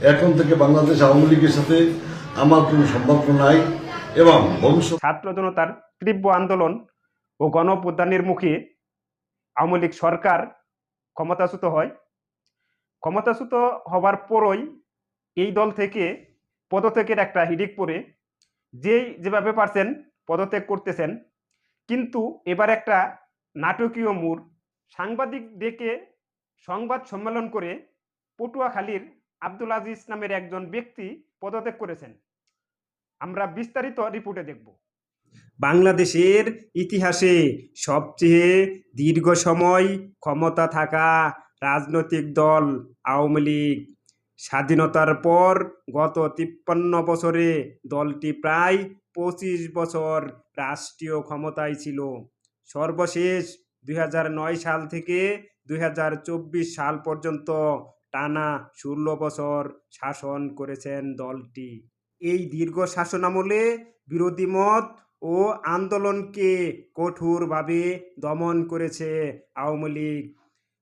এখন থেকে বাংলাদেশ আওয়ামী লীগের সাথে আমার কোনো সম্পর্ক নাই এবং ভবিষ্যৎ ছাত্র জনতার তীব্র আন্দোলন ও গণপ্রদানের মুখে আওয়ামী লীগ সরকার ক্ষমতাচ্যুত হয়। ক্ষমতাচ্যুত হবার পরই এই দল থেকে পদত্যাগের একটা হিডিক পরে যেই যেভাবে পারছেন পদত্যাগ করতেছেন। কিন্তু এবার একটা নাটকীয় মোড়। সাংবাদিক ডেকে সংবাদ সম্মেলন করে পটুয়াখালীর আব্দুল আজিজ নামের একজন ব্যক্তি পদত্যাগ করেছেন। আমরা বিস্তারিত রিপোর্টে দেখব। বাংলাদেশের ইতিহাসে সবচেয়ে দীর্ঘ সময় ক্ষমতা থাকা রাজনৈতিক দল আওয়ামী লীগ। স্বাধীনতার পর গত তিপ্পান্ন বছরে দলটি প্রায় পঁচিশ বছর রাষ্ট্রীয় ক্ষমতায় ছিল। সর্বশেষ দুই হাজার নয় সাল থেকে দুই হাজার চব্বিশ সাল পর্যন্ত টানা ষোলো বছর শাসন করেছেন দলটি। এই দীর্ঘ শাসনামলে বিরোধী মত ও আন্দোলনকে কঠোরভাবে দমন করেছে আওয়ামী লীগ।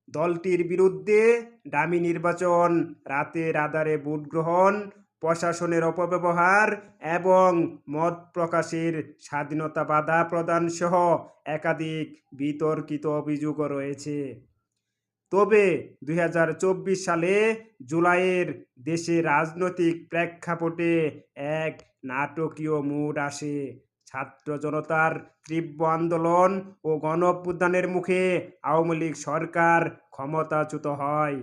দলটির বিরুদ্ধে দামি নির্বাচন, রাতের আধারে ভোট গ্রহণ, প্রশাসনের অপব্যবহার এবং মত প্রকাশের স্বাধীনতা বাধা প্রদান সহ একাধিক বিতর্কিত অভিযোগও রয়েছে। তবে দুই হাজার চব্বিশ সালে জুলাইয়ের দেশে রাজনৈতিক প্রেক্ষাপটে এক নাটকীয় মুড আসে। ছাত্র জনতার তীব্র আন্দোলন ও গণঅভ্যুত্থানের মুখে আওয়ামী লীগ সরকার ক্ষমতাচ্যুত হয়।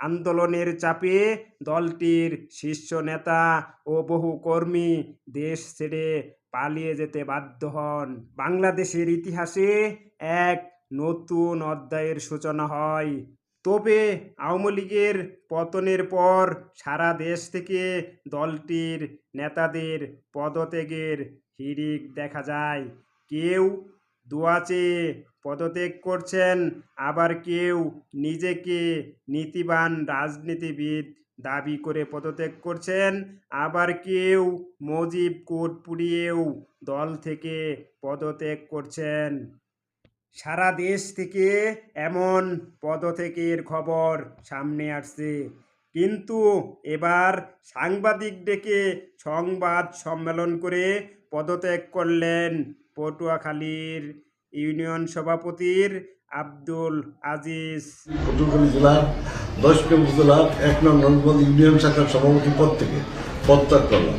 আন্দোলনের চাপে দলটির শীর্ষ নেতা ও বহু কর্মী দেশ ছেড়ে পালিয়ে যেতে বাধ্য হন। বাংলাদেশের ইতিহাসে এক নতুন অধ্যায়ের সূচনা হয়। তবে আওয়ামী লীগের পতনের পর সারা দেশ থেকে দলটির নেতাদের পদত্যাগের হিড়িক দেখা যায়। কেউ দোয়া চেয়ে পদত্যাগ করছেন, আবার কেউ নিজেকে নীতিবান রাজনীতিবিদ দাবি করে পদত্যাগ করছেন, আবার কেউ মজিব কোট পুড়িয়েও দল থেকে পদত্যাগ করছেন। সারা দেশ থেকে এমন পদত্যাগের খবর সামনে আসছে। কিন্তু এবার সাংবাদিক ডেকে সংবাদ সম্মেলন করে পদত্যাগ করলেন পটুয়াখালীর ইউনিয়ন সভাপতির আব্দুল আজিজ। পটুয়াখালী জেলার দশ উপজেলার এক নং নন্দবাদ ইউনিয়ন শাখার সভাপতি পদ থেকে পদত্যাগ করলাম।